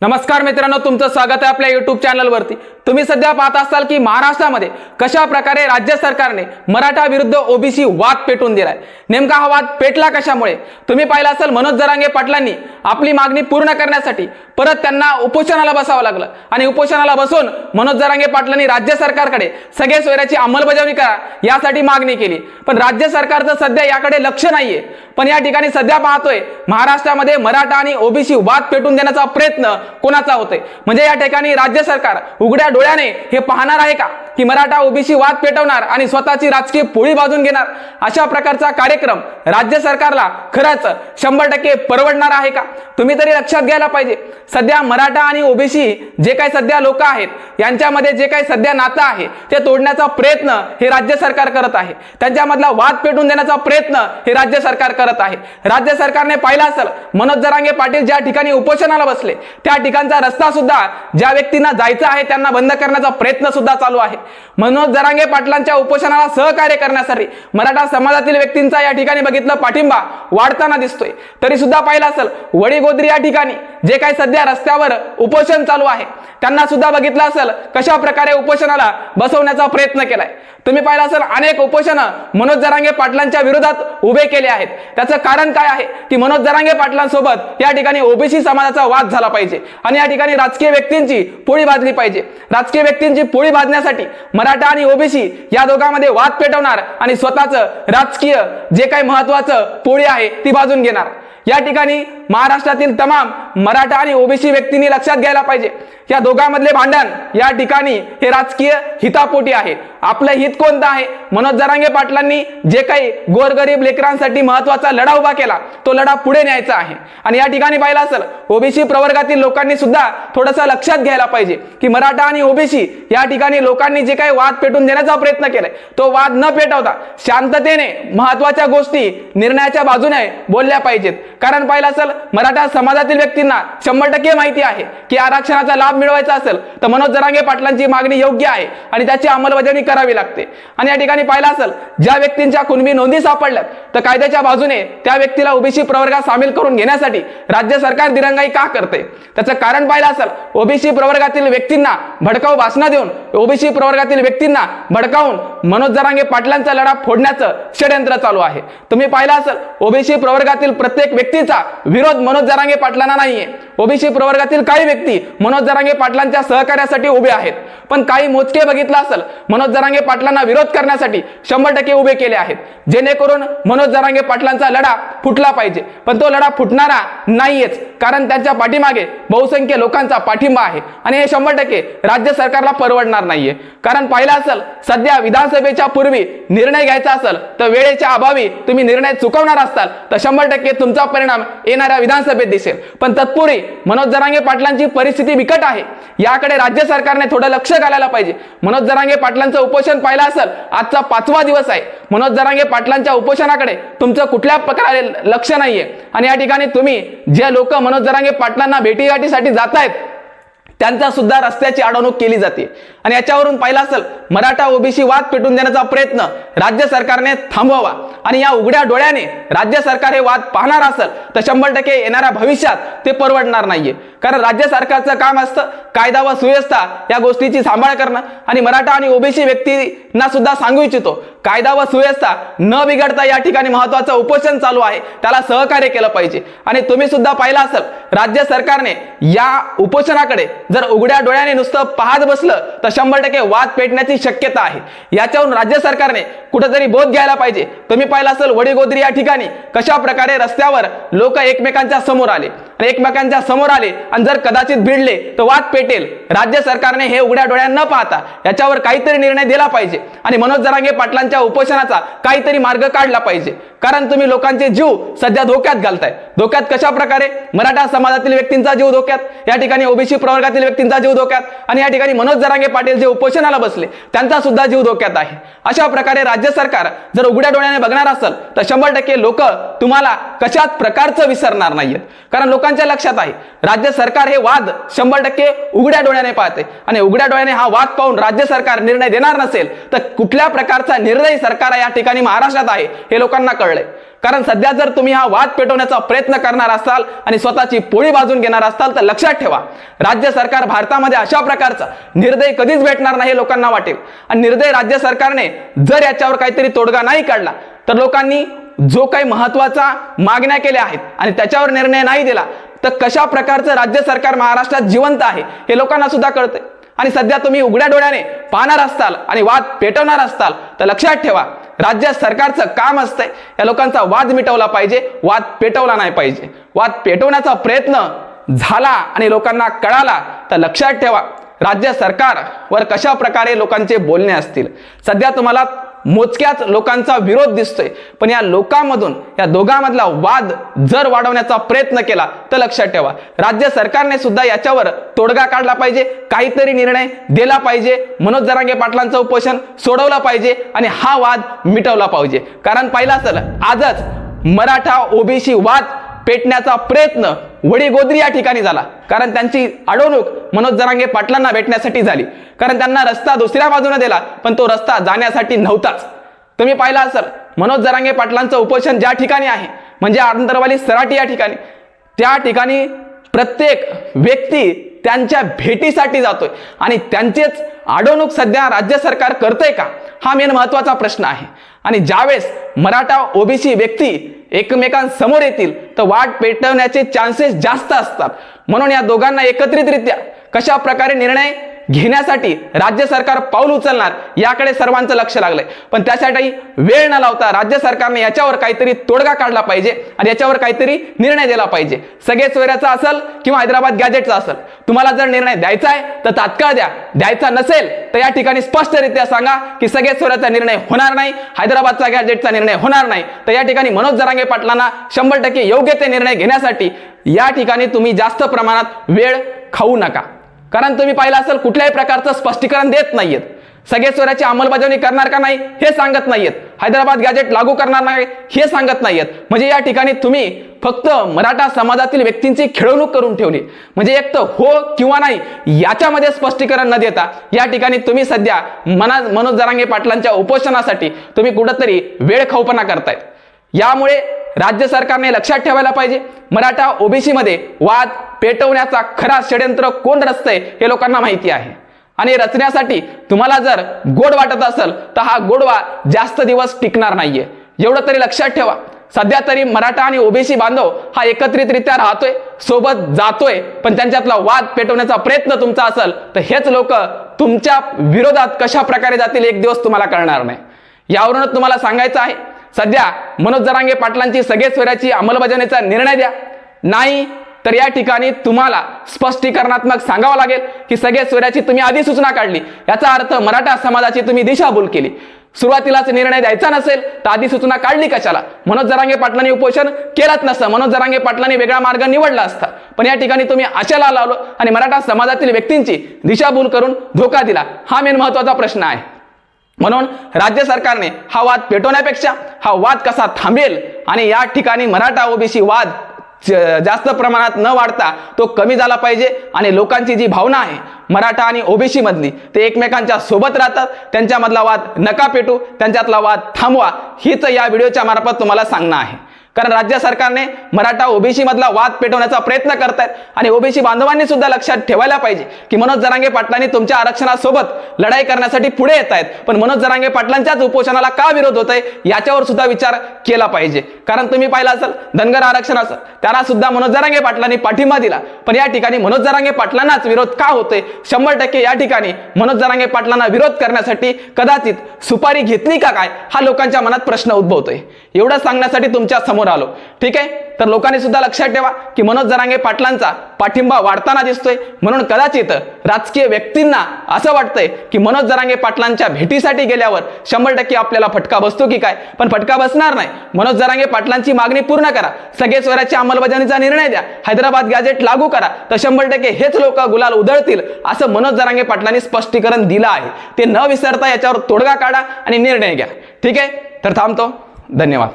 नमस्कार मित्रांनो तुमचं स्वागत आहे आपल्या युट्यूब चॅनलवरती तुम्ही सध्या पाहत असाल की महाराष्ट्रामध्ये कशा प्रकारे राज्य सरकारने मराठा विरुद्ध ओबीसी वाद पेटून दिलाय. नेमका हा वाद पेटला कशामुळे? तुम्ही पाहिला असाल मनोज जरांगे पाटलांनी आपली मागणी पूर्ण करण्यासाठी परत त्यांना उपोषणाला बसावं लागलं. आणि उपोषणाला बसून मनोज जरांगे पाटलांनी राज्य सरकारकडे सगळे सोयऱ्याची अंमलबजावणी करा यासाठी मागणी केली. पण राज्य सरकारचं सध्या याकडे लक्ष नाहीये. पण या ठिकाणी सध्या पाहतोय महाराष्ट्रामध्ये मराठा आणि ओबीसी वाद पेटून देण्याचा प्रयत्न कोणाचा होतोय? म्हणजे या ठिकाणी राज्य सरकार उघड्या डोळ्याने हे पाहणार आहे का? की मराठा ओबीसी वाद पेटवणार आणि स्वतःची राजकीय पोळी बाजून घेणार. अशा प्रकारचा कार्यक्रम राज्य सरकारला खरंच शंभर टक्के परवडणार आहे का? तुम्ही तरी लक्षात घ्यायला पाहिजे. सध्या मराठा आणि ओबीसी जे काही सध्या लोक आहेत यांच्यामध्ये जे काही सध्या नातं आहे ते तोडण्याचा प्रयत्न हे राज्य सरकार करत आहे. त्यांच्यामधला वाद पेटून देण्याचा प्रयत्न हे राज्य सरकार करत आहे. राज्य सरकारने पाहिलं असेल मनोज जरांगे पाटील ज्या ठिकाणी उपोषणाला बसले त्या ठिकाणचा रस्ता सुद्धा ज्या व्यक्तींना जायचं आहे त्यांना बंद करण्याचा प्रयत्न सुद्धा चालू आहे. मनोज जरांगे पाटलांच्या उपोषणाला सहकार्य करण्यासाठी मराठा समाजातील व्यक्तींचा या ठिकाणी बघितलं पाठिंबा वाढताना दिसतोय. तरी सुद्धा पाहिलं असेल वडीगोद्री या ठिकाणी जे काही सध्या रस्त्यावर उपोषण चालू आहे त्यांना सुद्धा बघितलं असेल कशा प्रकारे उपोषणाला बसवण्याचा प्रयत्न केलाय. तुम्ही पाहिलं असेल अनेक उपोषण मनोज जरांगे पाटलांच्या विरोधात उभे केले आहेत. त्याचं कारण काय आहे की मनोज जरांगे पाटलांसोबत या ठिकाणी ओबीसी समाजाचा वाद झाला पाहिजे आणि या ठिकाणी राजकीय व्यक्तींची पोळी भाजली पाहिजे. राजकीय व्यक्तींची पोळी भाजण्यासाठी मराठा आणि ओबीसी या दोघांमध्ये वाद पेटवणार आणि स्वतःचं राजकीय जे काही महत्वाचं पोळी आहे ती बाजून घेणार. या ठिकाणी महाराष्ट्रातील तमाम मराठा आणि ओबीसी व्यक्तींनी लक्षात घ्यायला पाहिजे. या दोघांमधले भांडण या ठिकाणी हे राजकीय हितापोटी आहे. आपलं हित कोणतं आहे? मनोज जरांगे पाटलांनी जे काही गोरगरीब लेकरांसाठी महत्त्वाचा लढा उभा केला तो लढा पुढे न्यायचा आहे. आणि या ठिकाणी पाहिलं असेल ओबीसी प्रवर्गातील लोकांनी सुद्धा थोडंसं लक्षात घ्यायला पाहिजे की मराठा आणि ओबीसी या ठिकाणी लोकांनी जे काही वाद पेटून देण्याचा प्रयत्न केलाय तो वाद न पेटवता शांततेने महत्त्वाच्या गोष्टी निर्णयाच्या बाजूने बोलल्या पाहिजेत. कारण पाहिलं असेल मराठा समाजातील व्यक्तींना शंभर टक्के माहिती आहे की आरक्षणाचा लाभ मिळवायचा असेल तर मनोज जरांगे पाटलांची मागणी योग्य आहे आणि त्याची अंमलबजावणी करावी लागते. आणि या ठिकाणी पाहिलं असेल ज्या व्यक्तींच्या कुणबी नोंदी सापडल्यात तर कायद्याच्या बाजूने त्या व्यक्तीला ओबीसी प्रवर्गात सामील करून घेण्यासाठी राज्य सरकार दिरंगाई का करते? त्याचं कारण पाहिलं असेल ओबीसी प्रवर्गातील व्यक्तींना भडकाऊ भाषणा देऊन ओबीसी प्रवर्गातील व्यक्तींना भडकावून मनोज जरांगे पाटलांचा लढा फोडण्याचं षडयंत्र चालू आहे. तुम्ही पाहिलं असेल ओबीसी प्रवर्गातील प्रत्येक व्यक्तीचा विरोध मनोज जरांगे पाटलांना नाहीये. ओबीसी प्रवर्गातील काही व्यक्ती मनोज जरांगे पाटलांच्या सहकार्यासाठी उभे आहेत. पण काही मोजके बघितलं असेल मनोज जरांगे पाटलांना विरोध करण्यासाठी शंभर टक्के उभे केले आहेत. जेणेकरून मनोज जरांगे पाटलांचा लढा फुटला पाहिजे. पण तो लढा फुटणारा नाहीयेच कारण त्यांच्या पाठीमागे बहुसंख्य लोकांचा पाठिंबा आहे. आणि हे शंभर टक्के राज्य सरकारला परवडणार नाहीये. कारण पाहिलं असेल सध्या विधानसभेच्या पूर्वी निर्णय घ्यायचा असेल तर वेळेच्या अभावी तुम्ही निर्णय चुकवणार असाल तर शंभर टक्के तुमचा परिणाम येणाऱ्या विधानसभेत दिसेल. पण तत्पूर्वी मनोज जरांगे पाटलांची परिस्थिती बिकट आहे. याकडे राज्य सरकारने थोडं लक्ष घालायला पाहिजे. मनोज जरांगे पाटलांचं उपोषण पाहिलं असेल आजचा पाचवा दिवस आहे. मनोज जरांगे पाटलांच्या उपोषणाकडे तुमचं कुठल्या प्रकारे लक्ष नाहीये. आणि या ठिकाणी तुम्ही जे लोक मनोज जरांगे पाटलांना भेटीगाठीसाठी जात आहेत त्यांचा सुद्धा रस्त्याची अडवणूक केली जाते. आणि याच्यावरून पाहिलं असेल मराठा ओबीसी वाद पेटून देण्याचा प्रयत्न राज्य सरकारने थांबवावा. आणि या उघड्या डोळ्याने राज्य सरकार हे वाद पाहणार असेल तर शंभर टक्के येणाऱ्या भविष्यात ते परवडणार नाहीये. कारण राज्य सरकारचं काम असतं. कायदा व सुव्यवस्था या गोष्टीची सांभाळ करणं. आणि मराठा आणि ओबीसी व्यक्तींना सुद्धा सांगू इच्छितो कायदा व सुव्यवस्था न बिघडता या ठिकाणी महत्वाचं उपोषण चालू आहे. त्याला सहकार्य केलं पाहिजे. आणि तुम्ही सुद्धा पाहिलं असेल राज्य सरकारने या उपोषणाकडे जर उघड्या डोळ्याने नुसतं पाहत बसलं तर शंभर टक्के वाद पेटण्याची शक्यता आहे. याच्यावरून राज्य सरकारने कुठेतरी बोध घ्यायला पाहिजे. तुम्ही पाहिलं असेल वडीगोद्री या ठिकाणी कशा प्रकारे रस्त्यावर लोक एकमेकांच्या समोर आले. आणि एकमेकांच्या समोर आले आणि जर कदाचित भिडले तर वाद पेटेल. राज्य सरकारने हे उघड्या डोळ्या न पाहता याच्यावर काहीतरी निर्णय दिला पाहिजे. आणि मनोज जरांगे पाटलांच्या उपोषणाचा काहीतरी मार्ग काढला पाहिजे. कारण तुम्ही लोकांचे जीव सध्या धोक्यात घालताय. धोक्यात कशा प्रकारे मराठा समाजातील व्यक्तींचा जीव धोक्यात. या ठिकाणी ओबीसी प्रवर्गातील व्यक्तींचा जीव धोक्यात. आणि या ठिकाणी मनोज जरांगे पाटील जे उपोषणाला बसले त्यांचा सुद्धा जीव धोक्यात आहे. अशा प्रकारे राज्य सरकार जर उघड्या डोळ्याने बघणार असेल तर शंभर टक्के लोक तुम्हाला कशाच प्रकारचं विसरणार नाहीयेत. कारण लोकांच्या लक्षात आहे राज्य सरकार हे वाद शंभर टक्के उघड्या डोळ्याने पाहते. आणि उघड्या डोळ्याने हा वाद पाहून राज्य सरकार निर्णय देणार नसेल तर कुठल्या प्रकारचा निर्णय सरकार या ठिकाणी महाराष्ट्रात आहे हे लोकांना कळलंय. कारण सध्या जर तुम्ही हा वाद पेटवण्याचा प्रयत्न करणार असाल आणि स्वतःची पोळी बाजून घेणार असाल तर लक्षात ठेवा राज्य सरकार भारतामध्ये अशा प्रकारचा निर्दय कधीच भेटणार नाही हे लोकांना वाटेल. आणि निर्दय राज्य सरकारने जर याच्यावर काहीतरी तोडगा नाही काढला तर लोकांनी जो काही महत्त्वाचा मागण्या केल्या आहेत आणि त्याच्यावर निर्णय नाही दिला तर कशा प्रकारचं राज्य सरकार महाराष्ट्रात जिवंत आहे हे लोकांना सुद्धा कळतंय. आणि सध्या तुम्ही उघड्या डोळ्याने पाहणार असताल आणि वाद पेटवणार असताल तर लक्षात ठेवा राज्य सरकारचं काम असतंय. या लोकांचा वाद मिटवला पाहिजे वाद पेटवला नाही पाहिजे. वाद पेटवण्याचा प्रयत्न झाला आणि लोकांना कळाला तर लक्षात ठेवा राज्य सरकारवर कशा प्रकारे लोकांचे बोलणे असतील. सध्या तुम्हाला मोजक्याच लोकांचा विरोध दिसतोय. पण या लोकांमधून या दोघांमधला वाद जर वाढवण्याचा प्रयत्न केला तर लक्षात ठेवा. राज्य सरकारने सुद्धा याच्यावर तोडगा काढला पाहिजे काहीतरी निर्णय दिला पाहिजे मनोज जरांगे पाटलांचं उपोषण सोडवलं पाहिजे आणि हा वाद मिटवला पाहिजे. कारण पाहिला असेल आजच मराठा ओबीसी वाद पेटण्याचा प्रयत्न वडीगोद्री या ठिकाणी झाला. कारण त्यांची अडवणूक मनोज जरांगे पाटलांना भेटण्यासाठी झाली. कारण त्यांना रस्ता दुसऱ्या बाजूने दिला पण तो रस्ता जाण्यासाठी नव्हताच. तुम्ही पाहिला असाल मनोज जरांगे पाटलांचं उपोषण ज्या ठिकाणी आहे म्हणजे आंतरवाली सराटी या ठिकाणी त्या ठिकाणी प्रत्येक व्यक्ती त्यांच्या भेटीसाठी जातोय. आणि त्यांचेच अडवणूक सध्या राज्य सरकार करतंय का? हा मेन महत्त्वाचा प्रश्न आहे. आणि ज्यावेळेस मराठा ओबीसी व्यक्ती एकमेकांसमोर येतील तर वाट पेटवण्याचे चान्सेस जास्त असतात. म्हणून या दोघांना एकत्रितरित्या कशा प्रकारे निर्णय घेण्यासाठी राज्य सरकार पाऊल उचलणार याकडे सर्वांचं लक्ष लागलंय. पण त्यासाठी वेळ न लावता राज्य सरकारने याच्यावर काहीतरी तोडगा काढला पाहिजे आणि याच्यावर काहीतरी निर्णय दिला पाहिजे. सगळे सोयऱ्याचा असेल किंवा हैदराबाद गॅजेटचा असेल. तुम्हाला जर निर्णय द्यायचा आहे तर तात्काळ द्या. द्यायचा नसेल तर या ठिकाणी स्पष्टरित्या सांगा की सगळे सोयऱ्याचा निर्णय होणार नाही हैदराबादचा गॅजेटचा निर्णय होणार नाही. तर या ठिकाणी मनोज जरांगे पाटलांना शंभर टक्के योग्य ते निर्णय घेण्यासाठी या ठिकाणी तुम्ही जास्त प्रमाणात वेळ खाऊ नका. कारण तुम्ही पाहिलं असेल कुठल्याही प्रकारचं स्पष्टीकरण देत नाहीयेत. सगळे स्वराची अंमलबजावणी करणार का नाही हे सांगत नाहीयेत. हैदराबाद गॅजेट लागू करणार नाही हे सांगत नाहीयेत. म्हणजे या ठिकाणी तुम्ही फक्त मराठा समाजातील व्यक्तींची खेळवणूक करून ठेवली. म्हणजे एक तर हो किंवा नाही याच्यामध्ये स्पष्टीकरण न देता या ठिकाणी तुम्ही सध्या मना मनोज जरांगे पाटलांच्या उपोषणासाठी तुम्ही कुठंतरी वेळ खाऊपणा करतायत. यामुळे राज्य सरकारने लक्षात ठेवायला पाहिजे मराठा ओबीसीमध्ये वाद पेटवण्याचा खरा षड्यंत्र कोण रचतंय हे लोकांना माहिती आहे. आणि रचण्यासाठी तुम्हाला जर गोड वाटत असेल तर हा गोडवा जास्त दिवस टिकणार नाहीये. एवढं तरी लक्षात ठेवा. सध्या तरी मराठा आणि ओबीसी बांधव हा एकत्रितरित्या राहतोय सोबत जातोय पण त्यांच्यातला वाद पेटवण्याचा प्रयत्न तुमचा असेल तर हेच लोक तुमच्या विरोधात कशा प्रकारे जातील एक दिवस तुम्हाला कळणार नाही. यावरूनच तुम्हाला सांगायचं आहे सध्या मनोज जरांगे पाटलांची सगळे स्वराची अंमलबजावणीचा निर्णय द्या. नाही तर या ठिकाणी तुम्हाला स्पष्टीकरणात्मक सांगावं लागेल की सगळे स्वराची तुम्ही आधी सूचना काढली. याचा अर्थ मराठा समाजाची तुम्ही दिशाभूल केली. सुरुवातीलाच निर्णय द्यायचा नसेल तर आधी सूचना काढली कशाला? मनोज जरांगे पाटलांनी उपोषण केलंच नसतं. मनोज जरांगे पाटलांनी वेगळा मार्ग निवडला असता. पण या ठिकाणी तुम्ही आशेला लावलो आणि मराठा समाजातील व्यक्तींची दिशाभूल करून धोका दिला. हा मेन महत्त्वाचा प्रश्न आहे. म्हणून राज्य सरकारने हा वाद पेटवण्यापेक्षा हा वाद कसा थांबेल आणि या ठिकाणी मराठा ओबीसी वाद जास्त प्रमाणात न वाढता तो कमी झाला पाहिजे. आणि लोकांची जी भावना आहे मराठा आणि ओबीसी मधली ते एकमेकांच्या सोबत राहतात. त्यांच्यामधला वाद नका पेटू. त्यांच्यातला वाद थांबवा. हीच या व्हिडिओच्या मार्फत तुम्हाला सांगणं आहे. कारण राज्य सरकारने मराठा ओबीसी मधला वाद पेटवण्याचा प्रयत्न करतायत. आणि ओबीसी बांधवांनी सुद्धा लक्षात ठेवायला पाहिजे की मनोज जरांगे पाटलांनी तुमच्या आरक्षणासोबत लढाई करण्यासाठी पुढे येत आहेत पण मनोज जरांगे पाटलांच्याच उपोषणाला का विरोध होत आहे याच्यावर सुद्धा विचार केला पाहिजे. कारण तुम्ही पाहिला असाल धनगर असं त्याला सुद्धा मनोज जरांगे पाटलांनी पाठिंबा दिला. पण या ठिकाणी मनोज जरांगे पाटलांनाच विरोध का होतोय? शंभर टक्के या ठिकाणी मनोज जरांगे पाटलांना विरोध करण्यासाठी कदाचित सुपारी घेतली का काय हा लोकांच्या मनात प्रश्न उद्भवतोय. एवढं सांगण्यासाठी तुमच्या समोर आलो. ठीक आहे? तर लोकांनी सुद्धा लक्षात ठेवा की मनोज जरांगे पाटलांचा पाठिंबा वाढताना दिसतोय. म्हणून कदाचित राजकीय व्यक्तींना असं वाटतंय की मनोज जरांगे पाटलांच्या भेटीसाठी गेल्यावर शंभर टक्के आपल्याला फटका बसतो की काय? पण फटका बसणार नाही. मनोज जरांगे पाटलांची मागणी पूर्ण करा. सगळे स्वराची अंमलबजावणीचा निर्णय द्या. हैदराबाद गॅजेट लागू करा. तर शंभर टक्के हेच लोक गुलाल उधळतील असं मनोज जरांगे पाटलांनी स्पष्टीकरण दिलं आहे. ते न विसरता याच्यावर तोडगा काढा आणि निर्णय घ्या. ठीक आहे? तर थांबतो. धन्यवाद.